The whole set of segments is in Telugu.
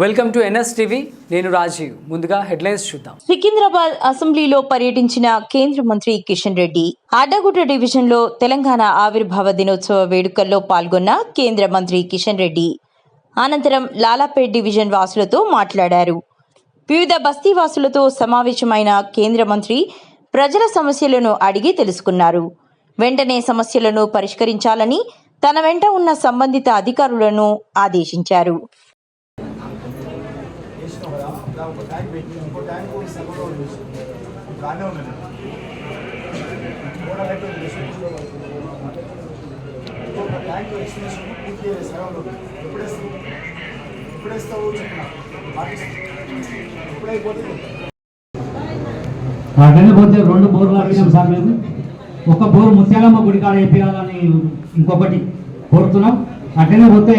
Welcome to NS TV. నేను రాజీవ్. ముందుగా హెడ్లైన్స్ చూద్దాం. సికింద్రాబాద్ అసెంబ్లీలో పర్యటించిన కేంద్ర మంత్రి కిషన్ రెడ్డి అడ్డగుట్ట డివిజన్లో తెలంగాణ ఆవిర్భావ దినోత్సవ వేడుకల్లో పాల్గొన్న కేంద్ర మంత్రి కిషన్ రెడ్డి. అనంతరం లాలాపేట్ డివిజన్ వాసులతో మాట్లాడారు. వివిధ బస్తీ వాసులతో సమావేశమైన కేంద్ర మంత్రి ప్రజల సమస్యలను అడిగి తెలుసుకున్నారు. వెంటనే సమస్యలను పరిష్కరించాలని తన వెంట ఉన్న సంబంధిత అధికారులను ఆదేశించారు. ఒక ట్యాంక్ పెట్టి ఇంకో ట్యాంక్ కూడా సగంలో ఉంది బాగానే ఉన్నది కూడా లైట్ ఉంది. ఇంకొక ట్యాంక్ ఎక్స్టెన్షన్ పూర్తి అయ్యే సగంలో ఉంది. ఎప్పుడు వేస్తావు చెప్పిన? ఎప్పుడైపోతుంది అటెండ్ పోతే రెండు బోర్లు ఆపినాం సార్ మేము. ఒక బోర్ ముత్యాలమ్మ గుడి కాడ వేపించాలని ఇంకొకటి కోరుతున్నాం. అట్లనే పోతే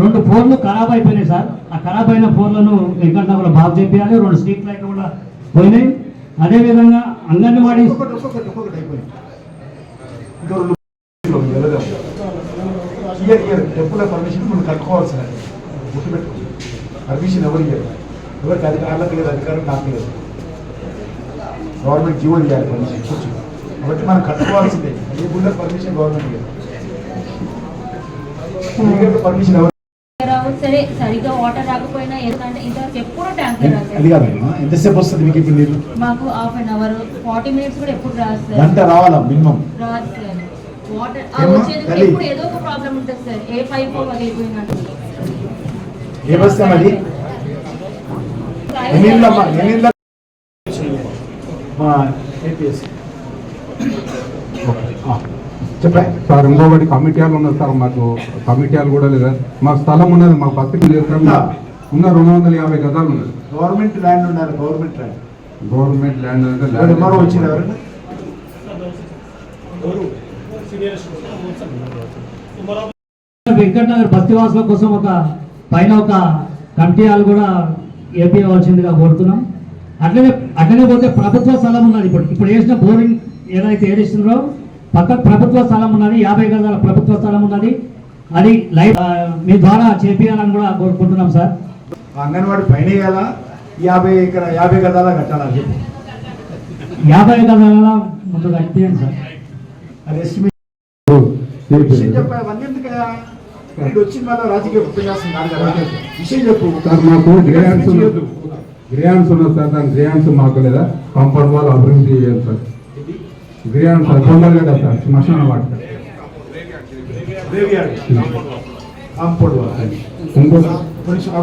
రెండు బోర్లు ఖరాబ్ అయిపోయినాయి సార్. ఆ ఖరాబ్ అయిన ఫోన్లను వెంకటనగర్లో బాగు చేపించాలి రెండు స్ట్రీట్ లైట్లు కూడా పోయినాయి. అదేవిధంగా అంగన్వాడీ ఒక్కొక్కటి అయిపోయింది పర్మిషన్ మనం కట్టుకోవాల్సిన గుర్తుపెట్టుకో పర్మిషన్ ఎవరు ఇవ్వరు ఎవరికి అధికారులకు లేదు అధికారం నాకు లేదు గవర్నమెంట్ జీవో ఇవ్వాలి పర్మిషన్ కాబట్టి మనం కట్టుకోవాల్సిందే. ఏ గుళ్ళకి పర్మిషన్ గవర్నమెంట్ ఇవ్వదు పర్మిషన్ ఎవరు సరే సరిగ్గా వాటర్ రాకపోయినా ఎందుకంటే ఇంతవరకు ఎప్పుడు ట్యాంకర్ అది కాదమ్మా ఎంతసేపు వస్తుంది మీకు ఇప్పుడు నీళ్ళు మాకు half an hour forty minutes కూడా ఎప్పుడు రాదు సార్. గంట రావాలా మినిమం? రాదు సార్. వాటర్? వచ్చేది ఏదో ఒక ప్రాబ్లం ఉంటుంది సార్. ఏ పైప్ పగిలిపోయినట్టు ఏ బస్తా మరి ఎన్నిళ్ళమ్మా ఎన్నిళ్ళ మా ఏపీఎస్ చెప్పా సార్ ఇంకొకటి కమిటీలు ఉన్నది సార్ మాకు కమిటీలు కూడా లేదు? మాకు స్థలం ఉన్నది మా బతికి లేదు సార్? ఉన్న రెండు వందల యాభై గదాలు ఉన్నది. గవర్నమెంట్ ల్యాండ్ ఉండాలి గవర్నమెంట్ ల్యాండ్. గవర్నమెంట్ ల్యాండ్ అంటే ఎవరు ఎంఆర్ఓ వచ్చింది ఎవరైనా వెంకటనగర్ బస్తీవాసుల కోసం ఒక పైన ఒక కమిటీ హాల్ కూడా ఏపీ అవ్వాల్సిందిగా కోరుతున్నాం. అట్లనే అట్లనే పోతే ప్రభుత్వ స్థలం ఉన్నది. ఇప్పుడు ఇప్పుడు వేసిన బోరింగ్ ఏదైతే ఏడిస్తున్నారో పక్క ప్రభుత్వ స్థలం ఉన్నది యాభై గజాల ప్రభుత్వ స్థలం ఉన్నది. అది లైవ్ మీ ద్వారా చేపియాలని కూడా కోరుకుంటున్నాం సార్. అంగన్వాడి పైన యాభై ఎకర యాభై గదాలా కట్టాలా అని చెప్పి. యాభై గజాల ముందు కట్టియండి సార్. అది ఎస్టిమేట్ వీడు వచ్చిన వాళ్ళ రాజకీయ ఉపన్యాసం కాదు కదా. విషయం చెప్పు. సార్ మాకు గ్రేయాన్స్ ఉన్నది గ్రేయాన్స్ ఉన్నది సార్ దాని గ్రేయాన్స్ మాకు లేదా? కంపౌండ్ వాళ్ళు అభివృద్ధి చేయాలి సార్. గ్రేయాన్స్ సార్ తొందరగా కదా కాంపౌండ్ వాళ్ళు ఇంకో కొంచెం.